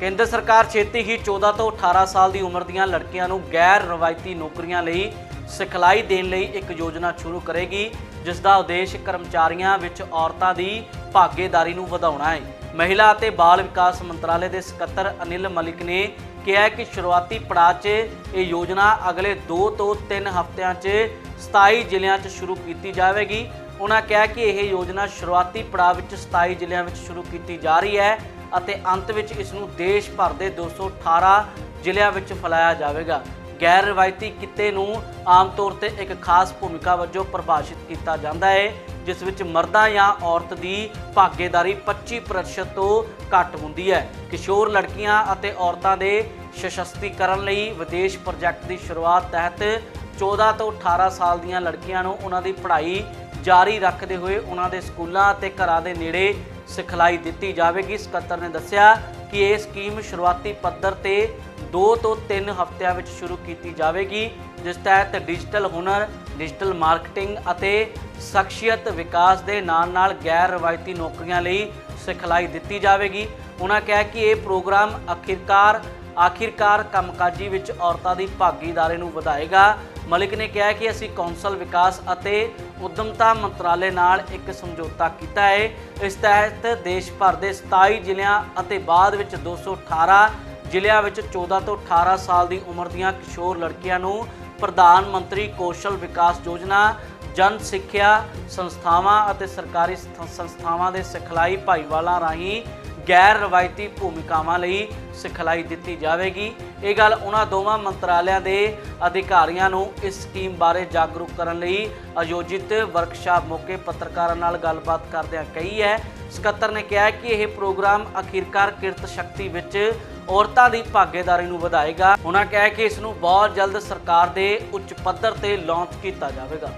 ਕੇਂਦਰ ਸਰਕਾਰ ਛੇਤੀ ਹੀ 14 ਤੋਂ 18 ਸਾਲ ਦੀ ਉਮਰ ਦੀਆਂ ਲੜਕੀਆਂ ਨੂੰ ਗੈਰ ਰਵਾਇਤੀ ਨੌਕਰੀਆਂ ਲਈ ਸਿਖਲਾਈ ਦੇਣ ਲਈ ਇੱਕ ਯੋਜਨਾ ਸ਼ੁਰੂ ਕਰੇਗੀ, ਜਿਸ ਦਾ ਉਦੇਸ਼ ਕਰਮਚਾਰੀਆਂ ਵਿੱਚ ਔਰਤਾਂ ਦੀ ਭਾਗੀਦਾਰੀ ਨੂੰ ਵਧਾਉਣਾ ਹੈ। ਮਹਿਲਾ ਅਤੇ ਬਾਲ ਵਿਕਾਸ ਮੰਤਰਾਲੇ ਦੇ ਸਕੱਤਰ ਅਨਿਲ ਮਲਿਕ ਨੇ ਕਿਹਾ ਹੈ ਕਿ ਸ਼ੁਰੂਆਤੀ ਪੜਾਅ 'ਚ ਇਹ ਯੋਜਨਾ ਅਗਲੇ 2 ਤੋਂ 3 ਹਫ਼ਤਿਆਂ 'ਚ 27 ਜ਼ਿਲ੍ਹਿਆਂ 'ਚ ਸ਼ੁਰੂ ਕੀਤੀ ਜਾਵੇਗੀ। ਉਹਨਾਂ ਕਿਹਾ ਕਿ ਇਹ ਯੋਜਨਾ ਸ਼ੁਰੂਆਤੀ ਪੜਾਅ ਵਿੱਚ 27 ਜ਼ਿਲ੍ਹਿਆਂ ਵਿੱਚ ਸ਼ੁਰੂ ਕੀਤੀ ਜਾ ਰਹੀ ਹੈ। ਅਤੇ ਅੰਤ ਵਿੱਚ ਇਸ ਨੂੰ ਦੇਸ਼ ਭਰ ਦੇ 218 ਜ਼ਿਲ੍ਹਿਆਂ ਵਿੱਚ ਫੈਲਾਇਆ ਜਾਵੇਗਾ। ਗੈਰ ਰਵਾਇਤੀ ਕਿੱਤੇ ਨੂੰ ਆਮ ਤੌਰ ਤੇ ਇੱਕ ਖਾਸ ਭੂਮਿਕਾ ਵਜੋਂ ਪਰਿਭਾਸ਼ਿਤ ਕੀਤਾ ਜਾਂਦਾ ਹੈ, ਜਿਸ ਵਿੱਚ ਮਰਦਾਂ ਜਾਂ ਔਰਤ ਦੀ ਭਾਗੇਦਾਰੀ 25% ਤੋਂ ਘੱਟ ਹੁੰਦੀ ਹੈ। ਕਿਸ਼ੋਰ ਲੜਕੀਆਂ ਅਤੇ ਔਰਤਾਂ ਦੇ ਸਸ਼ਕਤੀਕਰਨ ਲਈ ਵਿਦੇਸ਼ ਪ੍ਰੋਜੈਕਟ ਦੀ ਸ਼ੁਰੂਆਤ ਤਹਿਤ 14 ਤੋਂ 18 ਸਾਲ ਦੀਆਂ ਲੜਕੀਆਂ ਨੂੰ ਉਹਨਾਂ ਦੀ ਪੜ੍ਹਾਈ ਜਾਰੀ ਰੱਖਦੇ ਹੋਏ ਉਹਨਾਂ ਦੇ ਸਕੂਲਾਂ ਅਤੇ ਘਰਾਂ ਦੇ ਨੇੜੇ ਸਿਖਲਾਈ ਦਿੱਤੀ ਜਾਵੇਗੀ। ਸਕੱਤਰ ਨੇ ਦੱਸਿਆ ਕਿ ਇਹ ਸਕੀਮ ਸ਼ੁਰੂਆਤੀ ਪੱਧਰ ਤੇ 2 ਤੋਂ 3 ਹਫ਼ਤਿਆਂ ਵਿੱਚ ਸ਼ੁਰੂ ਕੀਤੀ ਜਾਵੇਗੀ, ਜਿਸ ਤਹਿਤ ਡਿਜੀਟਲ ਹੁਨਰ, ਡਿਜੀਟਲ ਮਾਰਕੀਟਿੰਗ ਅਤੇ ਸ਼ਖਸੀਅਤ ਵਿਕਾਸ ਦੇ ਨਾਲ-ਨਾਲ ਗੈਰ ਰਵਾਇਤੀ ਨੌਕਰੀਆਂ ਲਈ ਸਿਖਲਾਈ ਦਿੱਤੀ ਜਾਵੇਗੀ। ਉਹਨਾਂ ਕਿਹਾ ਕਿ ਇਹ ਪ੍ਰੋਗਰਾਮ ਅਖੀਰਕਾਰ ਆਖਿਰਕਾਰ ਕੰਮਕਾਜੀ ਵਿੱਚ ਔਰਤਾਂ ਦੀ ਭਾਗੀਦਾਰੀ ਨੂੰ ਵਧਾਏਗਾ। ਮਲਿਕ ਨੇ ਕਿਹਾ ਕਿ ਅਸੀਂ ਕੌਂਸਲ ਵਿਕਾਸ ਅਤੇ ਉਦਮਤਾ ਮੰਤਰਾਲੇ ਨਾਲ ਇੱਕ ਸਮਝੌਤਾ ਕੀਤਾ ਹੈ। ਇਸ ਤਹਿਤ ਦੇਸ਼ ਭਰ ਦੇ 27 ਜ਼ਿਲ੍ਹਿਆਂ ਅਤੇ ਬਾਅਦ ਵਿੱਚ 218 ਜ਼ਿਲ੍ਹਿਆਂ ਵਿੱਚ 14 ਤੋਂ 18 ਸਾਲ ਦੀ ਉਮਰ ਦੀਆਂ ਕਿਸ਼ੋਰ ਲੜਕੀਆਂ ਨੂੰ ਪ੍ਰਧਾਨ ਮੰਤਰੀ ਕੌਸ਼ਲ ਵਿਕਾਸ ਯੋਜਨਾ, ਜਨ ਸਿੱਖਿਆ ਸੰਸਥਾਵਾਂ ਅਤੇ ਸਰਕਾਰੀ ਸੰਸਥਾਵਾਂ ਦੇ ਸਿਖਲਾਈ ਭਾਈਵਾਲਾਂ ਰਾਹੀਂ ਗੈਰ ਰਵਾਇਤੀ ਭੂਮਿਕਾਵਾਂ ਲਈ ਸਿਖਲਾਈ ਦਿੱਤੀ ਜਾਵੇਗੀ। ਇਹ ਗੱਲ ਉਹਨਾਂ ਦੋਵਾਂ ਮੰਤਰਾਲਿਆਂ ਦੇ ਅਧਿਕਾਰੀਆਂ ਨੂੰ ਇਸ ਸਕੀਮ ਬਾਰੇ ਜਾਗਰੂਕ ਕਰਨ ਲਈ ਆਯੋਜਿਤ ਵਰਕਸ਼ਾਪ ਮੌਕੇ ਪੱਤਰਕਾਰਾਂ ਨਾਲ ਗੱਲਬਾਤ ਕਰਦਿਆਂ ਕਹੀ ਹੈ। ਸਕੱਤਰ ਨੇ ਕਿਹਾ ਕਿ ਇਹ ਪ੍ਰੋਗਰਾਮ ਅਖੀਰਕਾਰ ਕਿਰਤ ਸ਼ਕਤੀ ਵਿੱਚ ਔਰਤਾਂ ਦੀ ਭਾਗੀਦਾਰੀ ਨੂੰ ਵਧਾਏਗਾ। ਉਹਨਾਂ ਕਿਹਾ ਕਿ ਇਸ ਨੂੰ ਬਹੁਤ ਜਲਦ ਸਰਕਾਰ ਦੇ ਉੱਚ ਪੱਧਰ ਤੇ ਲਾਂਚ ਕੀਤਾ ਜਾਵੇਗਾ।